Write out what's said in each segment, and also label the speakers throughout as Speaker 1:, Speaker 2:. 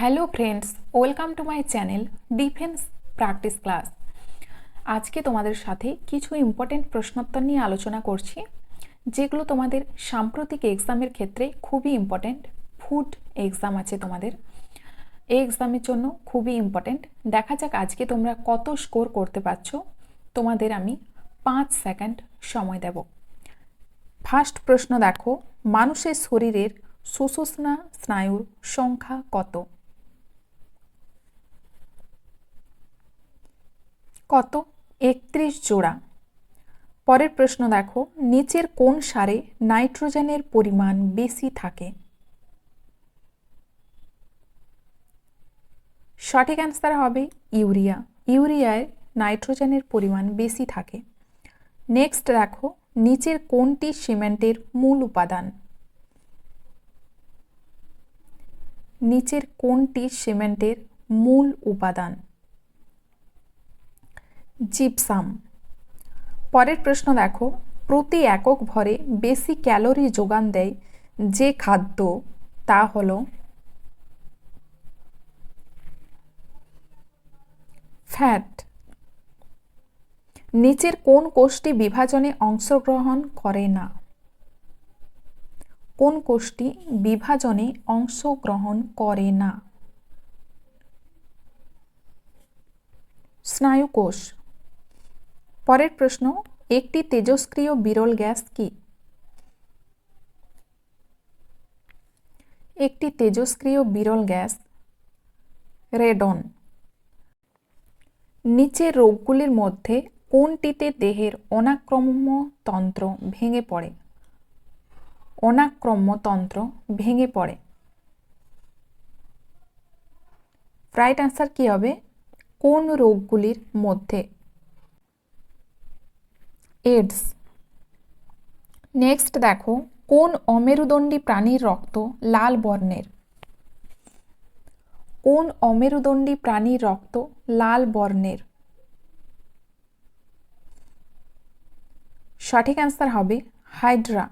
Speaker 1: Hello friends welcome to my channel defence practice class আজকে তোমাদের সাথে কিছু ইম্পর্টেন্ট প্রশ্নোত্তর নিয়ে আলোচনা করছি, যেগুলো তোমাদের সাম্প্রতিক এক্সামের ক্ষেত্রে খুবই ইম্পর্টেন্ট ফুড এক্সাম আছে তোমাদের। এই এক্সামের জন্য খুবই ইম্পর্টেন্ট দেখা যাক আজকে তোমরা কত স্কোর করতে পারছ। তোমাদের আমি পাঁচ সেকেন্ড সময় দেব। ফার্স্ট প্রশ্ন দেখো, মানুষের শরীরের সুষুম্না স্নায়ুর সংখ্যা কত? কত? একত্রিশ জোড়া। পরের প্রশ্ন দেখো, নিচের কোন সারে নাইট্রোজেনের পরিমাণ বেশি থাকে? সঠিক অ্যান্সার হবে ইউরিয়া। ইউরিয়ায় নাইট্রোজেনের পরিমাণ বেশি থাকে। নেক্সট দেখো, নিচের কোনটি সিমেন্টের মূল উপাদান? নিচের কোনটি সিমেন্টের মূল উপাদান? জিপসাম। পরের প্রশ্ন দেখো, প্রতি একক ভরে বেশি ক্যালোরি যোগান দেয় যে খাদ্য, তা হল ফ্যাট। নিচের কোন কোষটি বিভাজনে অংশগ্রহণ করে না? কোন কোষটি বিভাজনে অংশগ্রহণ করে না? স্নায়ুকোষ। পরের প্রশ্ন, একটি তেজস্ক্রিয় বিরল গ্যাস কি? একটি তেজস্ক্রিয় বিরল গ্যাস রেডন। নিচের রোগগুলির মধ্যে কোনটিতে দেহের অনাক্রম্য তন্ত্র ভেঙে পড়ে? অনাক্রম্য তন্ত্র ভেঙে পড়ে। রাইট অ্যান্সার কি হবে? কোন রোগগুলির মধ্যে এডস নেক্সট দেখো, কোন অমেরুদণ্ডী প্রাণীর রক্ত লাল বর্ণের? কোন অমেরুদণ্ডী প্রাণীর রক্ত লাল বর্ণের? সঠিক অ্যান্সার হবে হাইড্রা।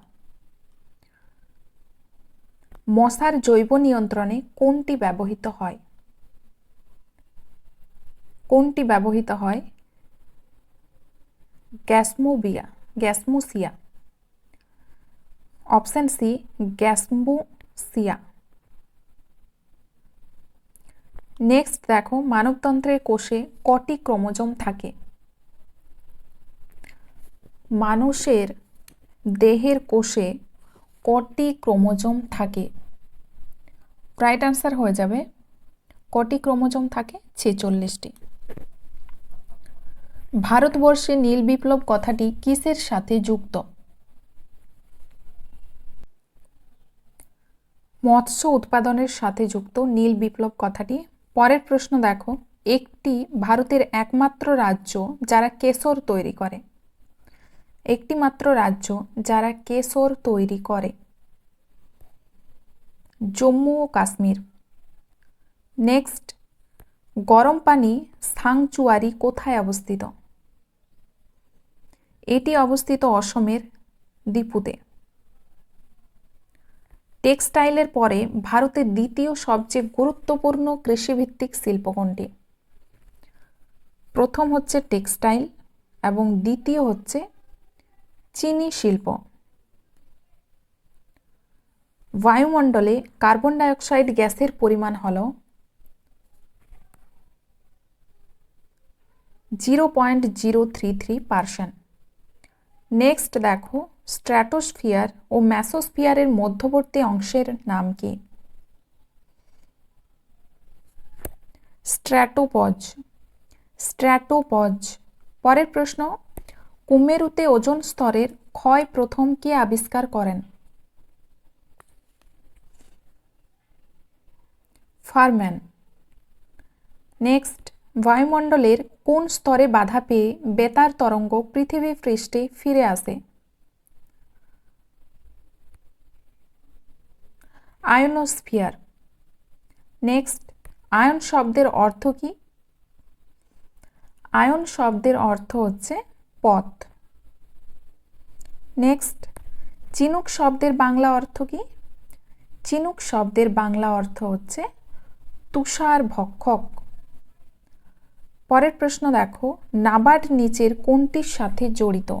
Speaker 1: মশার জৈব নিয়ন্ত্রণে কোনটি ব্যবহৃত হয়? কোনটি ব্যবহৃত হয়? গ্যাসমোবিয়া, গ্যাসমোসিয়া। অপশন সি, গ্যাসমোসিয়া। নেক্সট দেখো, মানবতন্ত্রের কোষে কটি ক্রোমোজোম থাকে? মানুষের দেহের কোষে কটি ক্রোমোজোম থাকে? রাইট আনসার হয়ে যাবে। কটি ক্রোমোজোম থাকে? ছেচল্লিশটি। ভারতবর্ষে নীল বিপ্লব কথাটি কিসের সাথে যুক্ত? মৎস্য উৎপাদনের সাথে যুক্ত নীল বিপ্লব কথাটি। পরের প্রশ্ন দেখো। একটি ভারতের একমাত্র রাজ্য যারা কেশর তৈরি করে। একটি মাত্র রাজ্য যারা কেশর তৈরি করে। জম্মু ও কাশ্মীর। নেক্সট গরম পানি সাংচুয়ারি কোথায় অবস্থিত? এটি অবস্থিত অসমের দীপুতে টেক্সটাইলের পরে ভারতের দ্বিতীয় সবচেয়ে গুরুত্বপূর্ণ কৃষিভিত্তিক শিল্প কোনটি? প্রথম হচ্ছে টেক্সটাইল এবং দ্বিতীয় হচ্ছে চিনি শিল্প। বায়ুমণ্ডলে কার্বন ডাইঅক্সাইড গ্যাসের পরিমাণ হল zero point zero three three percent next দেখো স্ট্র্যাটোস্ফিয়ার ও ম্যাসোস্ফিয়ারের মধ্যবর্তী অংশের নাম কি? স্ট্র্যাটোপজ স্ট্র্যাটোপজ পরের প্রশ্ন, কুমেরুতে ওজন স্তরের ক্ষয় প্রথম কে আবিষ্কার করেন? ফারম্যান। নেক্সট বায়ুমণ্ডলের কোন স্তরে বাধা পেয়ে বেতার তরঙ্গ পৃথিবী পৃষ্ঠে ফিরে আসে? আয়নোস্ফিয়ার। নেক্সট, আয়ন শব্দের অর্থ কি? আয়ন শব্দের অর্থ হচ্ছে পথ। নেক্সট, চিনুক শব্দের বাংলা অর্থ কি? চিনুক শব্দের বাংলা অর্থ হচ্ছে তুষার ভক্ষক। পরের প্রশ্ন দেখো, নাবার্ড নিচের কোনটির সাথে জড়িত?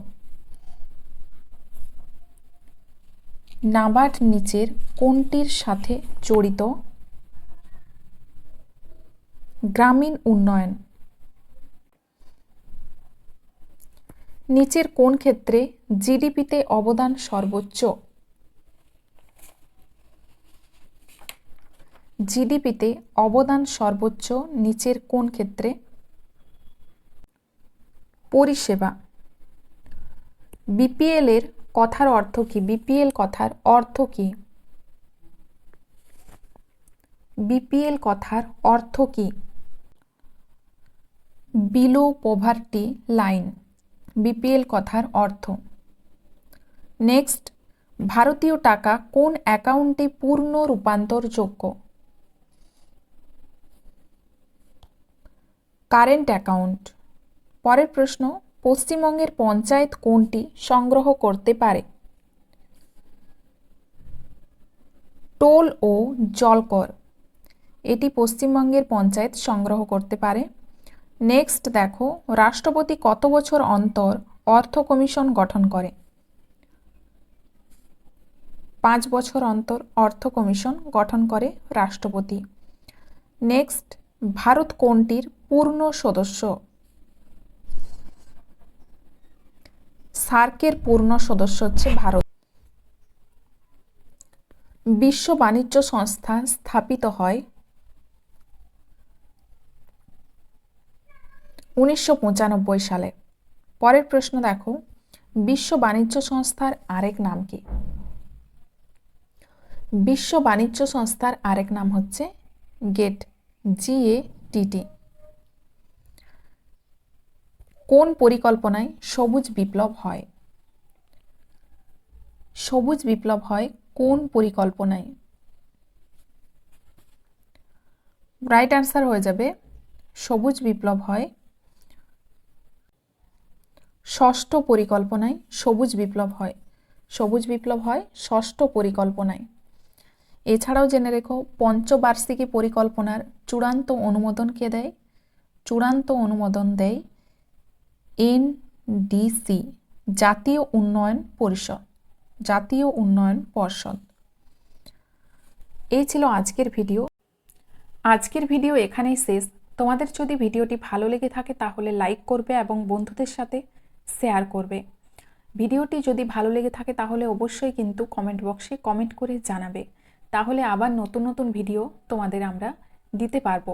Speaker 1: নাবার্ড নিচের কোনটির সাথে জড়িত? গ্রামীণ উন্নয়ন। নিচের কোন ক্ষেত্রে জিডিপিতে অবদান সর্বোচ্চ? জিডিপিতে অবদান সর্বোচ্চ নিচের কোন ক্ষেত্রে? পরিষেবা। বিপিএল এর কথার অর্থ কি? বিপিএল কথার অর্থ কি? বিপিএল কথার অর্থ কি? বিলো পভার্টি লাইন বিপিএল কথার অর্থ। নেক্সট ভারতীয় টাকা কোন অ্যাকাউন্টে পূর্ণ রূপান্তরযোগ্য? কারেন্ট অ্যাকাউন্ট পরের প্রশ্ন, পশ্চিমবঙ্গের পঞ্চায়েত কোনটি সংগ্রহ করতে পারে? টোল ও জলকর। এটি পশ্চিমবঙ্গের পঞ্চায়েত সংগ্রহ করতে পারে। নেক্সট দেখো, রাষ্ট্রপতি কত বছর অন্তর অর্থ কমিশন গঠন করে? পাঁচ বছর অন্তর অর্থ কমিশন গঠন করে রাষ্ট্রপতি। নেক্সট, ভারত কোনটির পূর্ণ সদস্য? সার্কের পূর্ণ সদস্য হচ্ছে ভারত। বিশ্ব বাণিজ্য সংস্থা স্থাপিত হয় উনিশশো পঁচানব্বই সালে। পরের প্রশ্ন দেখো, বিশ্ব বাণিজ্য সংস্থার আরেক নাম কি? বিশ্ব বাণিজ্য সংস্থার আরেক নাম হচ্ছে গেট জিএটিটি কোন পরিকল্পনায় সবুজ বিপ্লব হয়? সবুজ বিপ্লব হয় কোন পরিকল্পনায়? রাইট অ্যান্সার হয়ে যাবে, সবুজ বিপ্লব হয় ষষ্ঠ পরিকল্পনায় সবুজ বিপ্লব হয়। সবুজ বিপ্লব হয় ষষ্ঠ পরিকল্পনায়। এছাড়াও জেনে রেখো, পঞ্চবার্ষিকী পরিকল্পনার চূড়ান্ত অনুমোদন কে দেয়? চূড়ান্ত অনুমোদন দেয় এনডিসি, জাতীয় উন্নয়ন পরিষদ, জাতীয় উন্নয়ন পর্ষদ। এই ছিল আজকের ভিডিও। আজকের ভিডিও এখানেই শেষ। তোমাদের যদি ভিডিওটি ভালো লেগে থাকে তাহলে লাইক করবে এবং বন্ধুদের সাথে শেয়ার করবে। ভিডিওটি যদি ভালো লেগে থাকে তাহলে অবশ্যই কিন্তু কমেন্ট বক্সে কমেন্ট করে জানাবে। তাহলে আবার নতুন নতুন ভিডিও তোমাদের আমরা দিতে পারব।